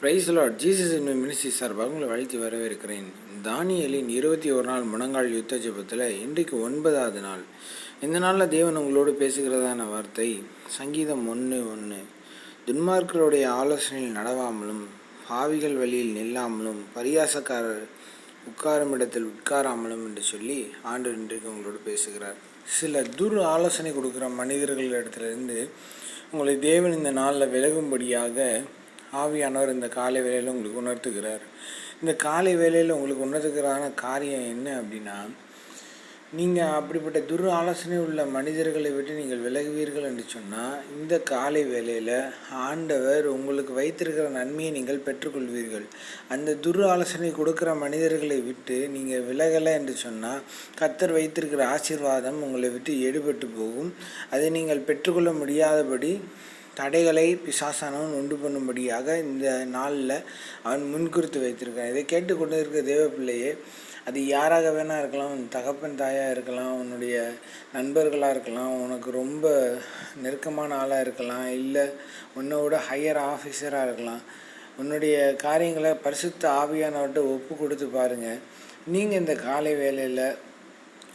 Price lord Jesus என்னும் ministry சார்பாக உங்களை வாழ்த்து வரவேற்கிறேன். தானியலின் இருபத்தி ஒரு நாள் முழங்கால் யுத்த ஜெபத்தில் இன்றைக்கு ஒன்பதாவது நாள். இந்த நாளில் தேவன் உங்களோடு பேசுகிறதான வார்த்தை சங்கீதம் ஒன்று ஒன்று துன்மார்க்கருடைய ஆலோசனையில் நடவாமலும் பாவிகள் வழியில் நில்லாமலும் பரியாசக்காரர் உட்காரும் இடத்தில் உட்காராமலும் என்று சொல்லி ஆண்டு இன்றைக்கு உங்களோடு பேசுகிறார். சில துர் ஆலோசனை கொடுக்குற மனிதர்கள் இடத்துலேருந்து உங்களை தேவன் இந்த நாளில் விலகும்படியாக ஆவியானவர் இந்த காலை வேலையில் உங்களுக்கு உணர்த்துகிறார். இந்த காலை வேலையில் உங்களுக்கு உணர்த்துகிறான காரியம் என்ன அப்படின்னா நீங்கள் அப்படிப்பட்ட துர் ஆலோசனை உள்ள மனிதர்களை விட்டு நீங்கள் விலகுவீர்கள் என்று சொன்னால் இந்த காலை வேலையில் ஆண்டவர் உங்களுக்கு வைத்திருக்கிற நன்மையை நீங்கள் பெற்றுக்கொள்வீர்கள். அந்த துர் ஆலோசனை கொடுக்குற மனிதர்களை விட்டு நீங்கள் விலகலை என்று சொன்னால் கத்தர் வைத்திருக்கிற ஆசீர்வாதம் உங்களை விட்டு எடுபட்டு போகும். அதை நீங்கள் பெற்றுக்கொள்ள முடியாதபடி தடைகளை பிசாசானவன் உண்டு பண்ணும்படியாக இந்த நாளில் அவன் முன்குறித்து வைத்திருக்கான் இதை கேட்டுக்கொண்டு இருக்க தேவ பிள்ளையே அது யாராக வேணால் இருக்கலாம் உன் தகப்பன் தாயாக இருக்கலாம் உன்னுடைய நண்பர்களாக இருக்கலாம் உனக்கு ரொம்ப நெருக்கமான ஆளாக இருக்கலாம் இல்லை உன்னோட ஹையர் ஆஃபீஸராக இருக்கலாம். உன்னுடைய காரியங்களை பரிசுத்த ஆவியானவர்கிட்ட ஒப்பு கொடுத்து பாருங்கள் நீங்கள் இந்த காலை வேலையில்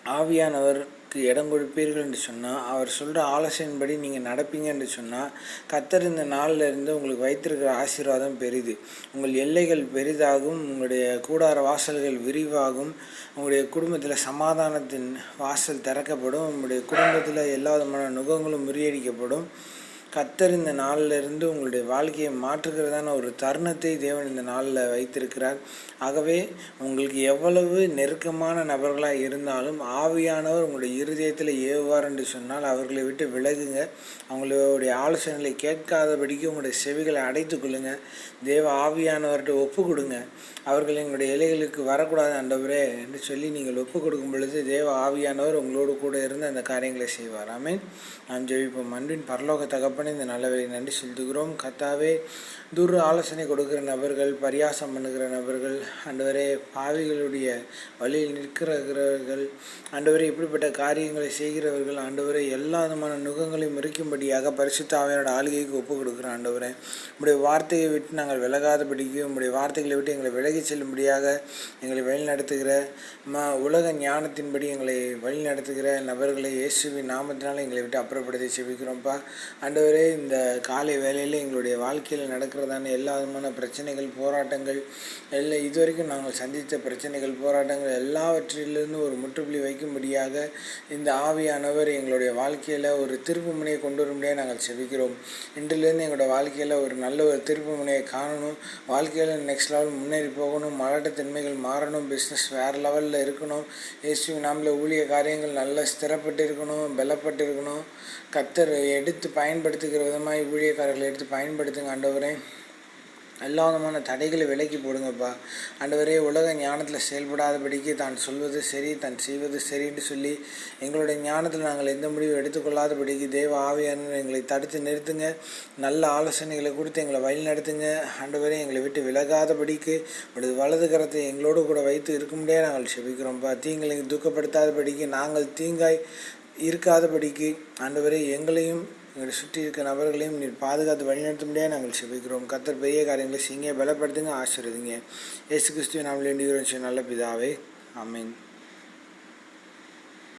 ஆவியானவர் ஆவியானவருக்கு இடம் கொடுப்பீர்கள் என்று சொன்னால் அவர் சொல்கிற ஆலோசனைப்படி நீங்கள் நடப்பீங்க என்று சொன்னால் கத்தர் இந்த நாளில் இருந்து உங்களுக்கு வைத்திருக்கிற ஆசீர்வாதம் பெரிது. உங்கள் எல்லைகள் பெரிதாகும் உங்களுடைய கூடார வாசல்கள் விரிவாகும் உங்களுடைய குடும்பத்தில் சமாதானத்தின் வாசல் திறக்கப்படும் உங்களுடைய குடும்பத்தில் எல்லா விதமான நுகங்களும் முறியடிக்கப்படும். கத்தர் இந்த நாளில் இருந்து உங்களுடைய வாழ்க்கையை மாற்றுகிறதான ஒரு தருணத்தை தேவன் இந்த நாளில் வைத்திருக்கிறார். ஆகவே உங்களுக்கு எவ்வளவு நெருக்கமான நபர்களாக இருந்தாலும் ஆவியானவர் உங்களுடைய இருதயத்தில் ஏவுவார் என்று சொன்னால் அவர்களை விட்டு விலகுங்க. அவங்களுடைய ஆலோசனைகளை கேட்காதபடிக்கு உங்களுடைய செவிகளை அடைத்து கொள்ளுங்க. தேவ ஆவியானவர்கிட்ட ஒப்பு கொடுங்க. அவர்கள் எங்களுடைய இலைகளுக்கு வரக்கூடாது ஆண்டவரே என்று சொல்லி நீங்கள் ஒப்பு கொடுக்கும் பொழுது தேவ ஆவியானவர் உங்களோடு கூட இருந்து அந்த காரியங்களை செய்வார். ஆமீன். நாம் ஜெயிப்போம் அன்பின் பரலோக தகப்பன் இந்த நல்லவரை நன்றி செலுத்துகிறோம். கத்தாவே துர் ஆலோசனை கொடுக்கிற நபர்கள் பரியாசம் பண்ணுகிற நபர்கள் அண்டவரே பாவிகளுடைய வழியில் நிற்கிறவர்கள் ஆண்டவரே இப்படிப்பட்ட காரியங்களை செய்கிறவர்கள் ஆண்டவரே எல்லா விதமான நுகங்களையும் முறிக்கும்படியாக பரிசுத்த ஆவையோட ஆளுகைக்கு ஒப்பு கொடுக்குற ஆண்டவரே உங்களுடைய வார்த்தையை விட்டு நாங்கள் விலகாதபடிக்கும் உங்களுடைய வார்த்தைகளை விட்டு எங்களை விலகி செல்லும்படியாக எங்களை வழி நடத்துகிற ம உலக ஞானத்தின்படி எங்களை வழி நடத்துகிற நபர்களை இயேசுவின் நாமத்தினால் எங்களை விட்டு அப்புறப்படுத்தி செவிக்கிறோம்ப்பா ஆண்டவரே இந்த காலை வேலையில் எங்களுடைய வாழ்க்கையில் நடக்கிறதான எல்லா விதமான பிரச்சனைகள் போராட்டங்கள் எல்லா இதுவரைக்கும் நாங்கள் சந்தித்த பிரச்சனைகள் போராட்டங்கள் எல்லாவற்றிலிருந்து ஒரு முற்றுப்புள்ளி வைக்கும்படியாக இந்த ஆவியானவர் எங்களுடைய வாழ்க்கையில் ஒரு திருப்பு முனையை கொண்டு வரும்படியாக நாங்கள் செவிக்கிறோம் இன்றிலிருந்து எங்களோட வாழ்க்கையில் ஒரு நல்ல ஒரு திருப்பு முனையை காணணும். வாழ்க்கையில் நெக்ஸ்ட் லெவல் முன்னேறி போகணும். மலாட்டத்தன்மைகள் மாறணும். பிஸ்னஸ் வேறு லெவலில் இருக்கணும். இயேசு நாமில் ஊழிய காரியங்கள் நல்லா ஸ்திரப்பட்டு இருக்கணும் பலப்பட்டு இருக்கணும் கத்தர் எடுத்து பயன்படுத்துகிற விதமாக ஊழியக்காரர்களை எடுத்து பயன்படுத்துங்க ஆண்டவரே. எல்லா விதமான தடைகளை விலக்கி போடுங்கப்பா. ஆண்டவரே உலக ஞானத்தில் செயல்படாதபடிக்கு தான் சொல்வது சரி தான் செய்வது சரின்னு சொல்லி எங்களுடைய ஞானத்தில் நாங்கள் எந்த முடிவும் எடுத்துக்கொள்ளாதபடிக்கு தேவ ஆவியான எங்களை தடுத்து நிறுத்துங்க. நல்ல ஆலோசனைகளை கொடுத்து எங்களை வழி நடத்துங்க. ஆண்டவரே எங்களை விட்டு விலகாதபடிக்கு உங்களது வலது கரத்தை எங்களோடு கூட வைத்து இருக்கும்படியே நாங்கள் செபிக்கிறோம்ப்பா தீங்களை துக்கப்படுத்தாதபடிக்கு நாங்கள் தீங்காய் இருக்காதபடிக்கு ஆண்டவரே எங்களையும் எங்களை சுற்றி இருக்க நபர்களையும் நீர் பாதுகாத்து வழிநடத்தும்படியாக நாங்கள் செபிக்கிறோம். கத்தர் பெரிய காரியங்களை செய்யுங்க பலப்படுத்துங்க ஆசிர்வதிங்க. ஏசு கிறிஸ்துவ நாம் வேண்டுகிறோம் நல்ல பிதாவே. அமீன்